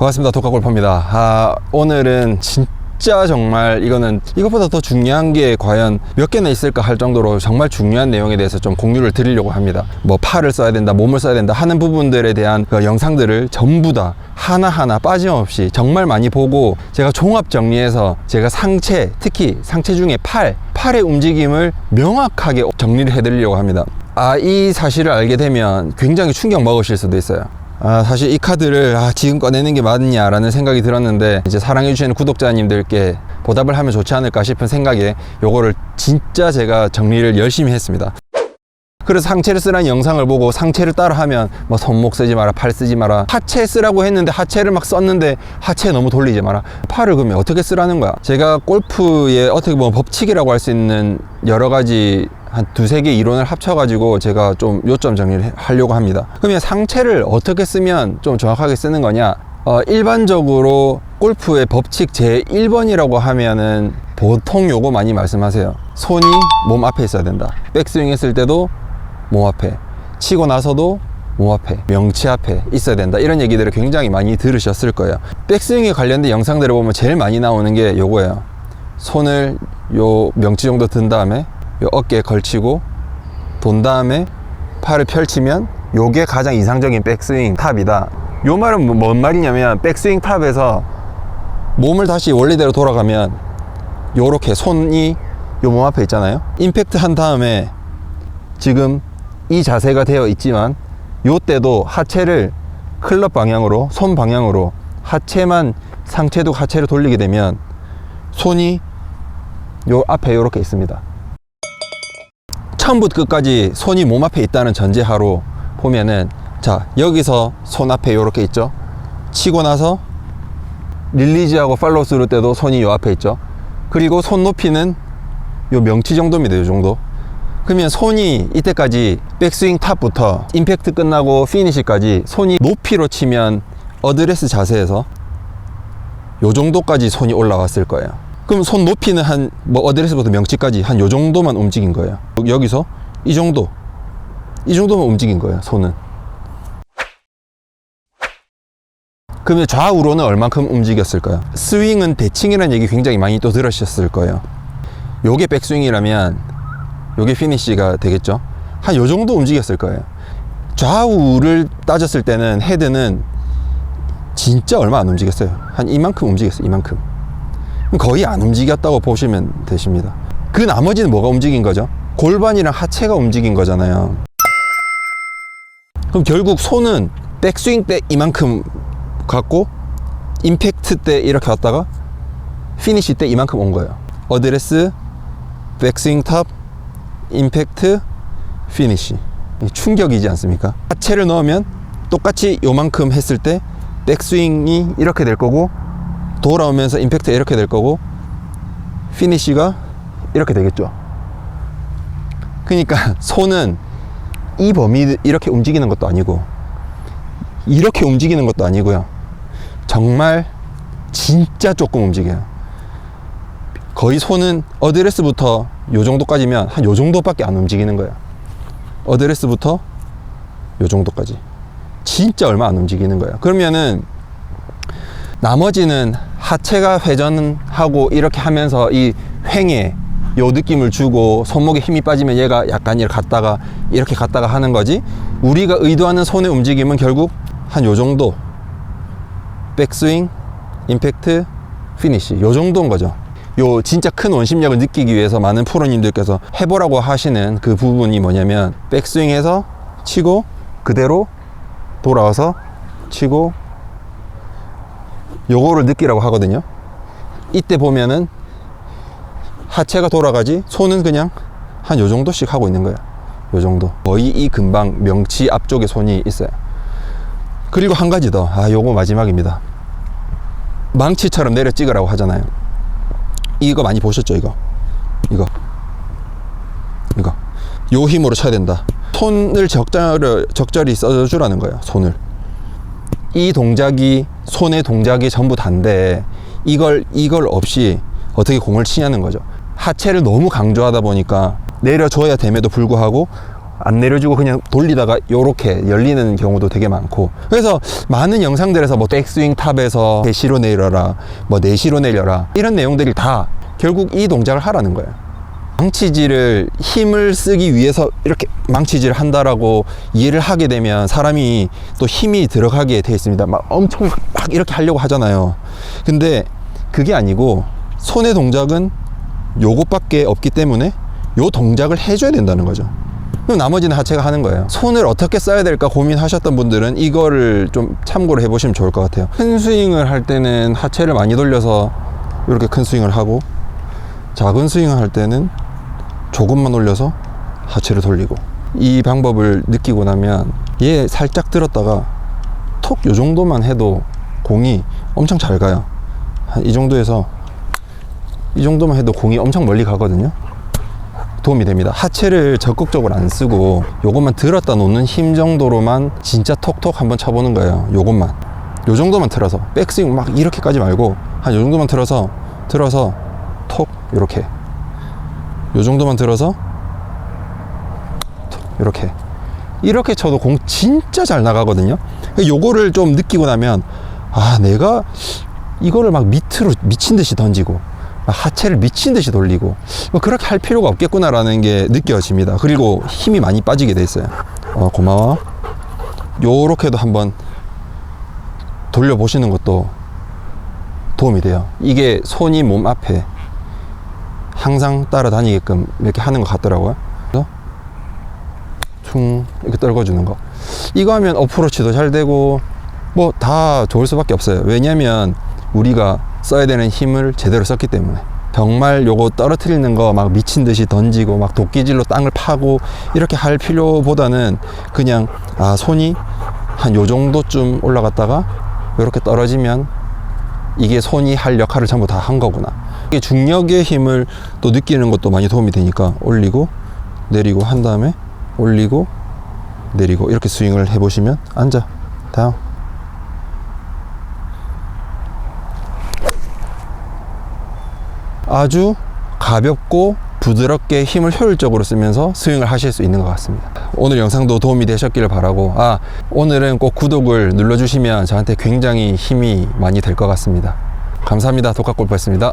반갑습니다. 독학골퍼입니다. 아, 오늘은 진짜 정말 이거는 이것보다 더 중요한 게 과연 몇 개나 있을까 할 정도로 정말 중요한 내용에 대해서 좀 공유를 드리려고 합니다. 뭐 팔을 써야 된다, 몸을 써야 된다 하는 부분들에 대한 그 영상들을 전부 다 하나하나 빠짐없이 정말 많이 보고 제가 종합 정리해서 제가 상체, 특히 상체 중에 팔, 팔의 움직임을 명확하게 정리를 해드리려고 합니다. 아, 이 사실을 알게 되면 굉장히 충격 먹으실 수도 있어요. 아, 사실 이 카드를 아, 지금 꺼내는 게 맞느냐라는 생각이 들었는데 이제 사랑해주시는 구독자님들께 보답을 하면 좋지 않을까 싶은 생각에 요거를 진짜 제가 정리를 열심히 했습니다. 그래서 상체를 쓰라는 영상을 보고 상체를 따라 하면 뭐 손목 쓰지 마라, 팔 쓰지 마라. 하체 쓰라고 했는데 하체를 막 썼는데 하체 너무 돌리지 마라. 팔을 그러면 어떻게 쓰라는 거야? 제가 골프의 어떻게 보면 법칙이라고 할 수 있는 여러 가지 한 두세 개 이론을 합쳐가지고 제가 좀 요점 정리를 해- 하려고 합니다. 그러면 상체를 어떻게 쓰면 좀 정확하게 쓰는 거냐? 어, 일반적으로 골프의 법칙 제1번이라고 하면은 보통 요거 많이 말씀하세요. 손이 몸 앞에 있어야 된다. 백스윙 했을 때도 몸 앞에, 치고 나서도 몸 앞에, 명치 앞에 있어야 된다. 이런 얘기들을 굉장히 많이 들으셨을 거예요. 백스윙에 관련된 영상들을 보면 제일 많이 나오는 게 요거예요. 손을 요 명치 정도 든 다음에 요 어깨에 걸치고 돈 다음에 팔을 펼치면 요게 가장 이상적인 백스윙 탑이다. 요 말은 뭐- 뭔 말이냐면 백스윙 탑에서 몸을 다시 원래대로 돌아가면 요렇게 손이 요 몸 앞에 있잖아요. 임팩트 한 다음에 지금 이 자세가 되어 있지만 요 때도 하체를 클럽 방향으로 손 방향으로 하체만 상체도 하체를 돌리게 되면 손이 요 앞에 요렇게 있습니다. 처음부터 끝까지 손이 몸 앞에 있다는 전제하로 보면은 자 여기서 손 앞에 요렇게 있죠? 치고 나서 릴리즈하고 팔로우 스루 때도 손이 요 앞에 있죠? 그리고 손 높이는 요 명치 정도입니다 요 정도 그러면 손이 이때까지 백스윙 탑부터 임팩트 끝나고 피니시까지 손이 높이로 치면 어드레스 자세에서 요 정도까지 손이 올라왔을 거예요. 그럼 손 높이는 한 뭐 어드레스부터 명치까지 한 요 정도만 움직인 거예요. 여기서 이 정도 이 정도만 움직인 거예요. 손은. 그러면 좌우로는 얼만큼 움직였을까요? 스윙은 대칭이라는 얘기 굉장히 많이 또 들으셨을 거예요. 요게 백스윙이라면 요게 피니시가 되겠죠. 한 요 정도 움직였을 거예요. 좌우를 따졌을 때는 헤드는 진짜 얼마 안 움직였어요. 한 이만큼 움직였어요. 이만큼. 거의 안 움직였다고 보시면 되십니다. 그 나머지는 뭐가 움직인 거죠? 골반이랑 하체가 움직인 거잖아요. 그럼 결국 손은 백스윙 때 이만큼 갔고 임팩트 때 이렇게 왔다가 피니시 때 이만큼 온 거예요. 어드레스, 백스윙 탑, 임팩트, 피니시. 충격이지 않습니까? 하체를 넣으면 똑같이 요만큼 했을 때 백스윙이 이렇게 될 거고 돌아오면서 임팩트가 이렇게 될 거고 피니시가 이렇게 되겠죠. 그러니까 손은 이 범위 이렇게 움직이는 것도 아니고 이렇게 움직이는 것도 아니고요. 정말 진짜 조금 움직여요. 거의 손은 어드레스부터 요 정도까지면 한 요 정도밖에 안 움직이는 거예요. 어드레스부터 요 정도까지. 진짜 얼마 안 움직이는 거예요. 그러면은 나머지는 하체가 회전하고 이렇게 하면서 이 횡에 요 느낌을 주고 손목에 힘이 빠지면 얘가 약간 이렇게 갔다가 이렇게 갔다가 하는 거지 우리가 의도하는 손의 움직임은 결국 한 요 정도 백스윙 임팩트 피니시 요 정도인 거죠 요 진짜 큰 원심력을 느끼기 위해서 많은 프로님들께서 해보라고 하시는 그 부분이 뭐냐면 백스윙에서 치고 그대로 돌아와서 치고 요거를 느끼라고 하거든요. 이때 보면은 하체가 돌아가지 손은 그냥 한 요 정도씩 하고 있는 거예요 요 정도. 거의 이 근방 명치 앞쪽에 손이 있어요. 그리고 한 가지 더. 아 요거 마지막입니다. 망치처럼 내려 찍으라고 하잖아요 이거 많이 보셨죠 이거? 이거. 이거. 요 힘으로 쳐야 된다. 손을 적절히, 적절히 써주라는 거예요 손을. 이 동작이 손의 동작이 전부 단데 이걸 이걸 없이 어떻게 공을 치냐는 거죠. 하체를 너무 강조하다 보니까 내려줘야 됨에도 불구하고 안 내려주고 그냥 돌리다가 요렇게 열리는 경우도 되게 많고 그래서 많은 영상들에서 뭐 백스윙 탑에서 대시로 내려라 뭐 내시로 내려라 이런 내용들이 다 결국 이 동작을 하라는 거예요 망치질을 힘을 쓰기 위해서 이렇게 망치질을 한다라고 이해를 하게 되면 사람이 또 힘이 들어가게 돼 있습니다. 막 엄청 막 이렇게 하려고 하잖아요. 근데 그게 아니고 손의 동작은 요것밖에 없기 때문에 요 동작을 해줘야 된다는 거죠. 그럼 나머지는 하체가 하는 거예요. 손을 어떻게 써야 될까 고민하셨던 분들은 이거를 좀 참고를 해보시면 좋을 것 같아요. 큰 스윙을 할 때는 하체를 많이 돌려서 이렇게 큰 스윙을 하고 작은 스윙을 할 때는 조금만 올려서 하체를 돌리고 이 방법을 느끼고 나면 얘 살짝 들었다가 톡 요 정도만 해도 공이 엄청 잘 가요 한이 정도에서 이 정도만 해도 공이 엄청 멀리 가거든요 도움이 됩니다. 하체를 적극적으로 안 쓰고 요것만 들었다 놓는 힘 정도로만 진짜 톡톡 한번 쳐보는 거예요. 요것만. 요 정도만 틀어서 백스윙 막 이렇게까지 말고 한 요 정도만 틀어서 틀어서 톡 이렇게. 요 정도만 들어서 이렇게. 이렇게 쳐도 공 진짜 잘 나가거든요. 요거를 좀 느끼고 나면 아 내가 이거를 막 밑으로 미친 듯이 던지고 막 하체를 미친 듯이 돌리고 뭐 그렇게 할 필요가 없겠구나라는 게 느껴집니다 그리고 힘이 많이 빠지게 돼 있어요 어 고마워 요렇게도 한번 돌려보시는 것도 도움이 돼요 이게 손이 몸 앞에 항상 따라다니게끔 이렇게 하는 것 같더라고요. 퉁 이렇게 떨궈주는 거. 이거 하면 어프로치도 잘 되고 뭐 다 좋을 수밖에 없어요. 왜냐면 우리가 써야 되는 힘을 제대로 썼기 때문에. 정말 요거 떨어뜨리는 거 막 미친 듯이 던지고 막 도끼질로 땅을 파고 이렇게 할 필요보다는 그냥 아 손이 한 요 정도쯤 올라갔다가 이렇게 떨어지면 이게 손이 할 역할을 전부 다 한 거구나. 이게 중력의 힘을 또 느끼는 것도 많이 도움이 되니까 올리고 내리고 한 다음에 올리고 내리고 이렇게 스윙을 해보시면 앉아 다음 아주 가볍고 부드럽게 힘을 효율적으로 쓰면서 스윙을 하실 수 있는 것 같습니다. 오늘 영상도 도움이 되셨기를 바라고, 아, 오늘은 꼭 구독을 눌러주시면 저한테 굉장히 힘이 많이 될 것 같습니다. 감사합니다. 독학골프였습니다.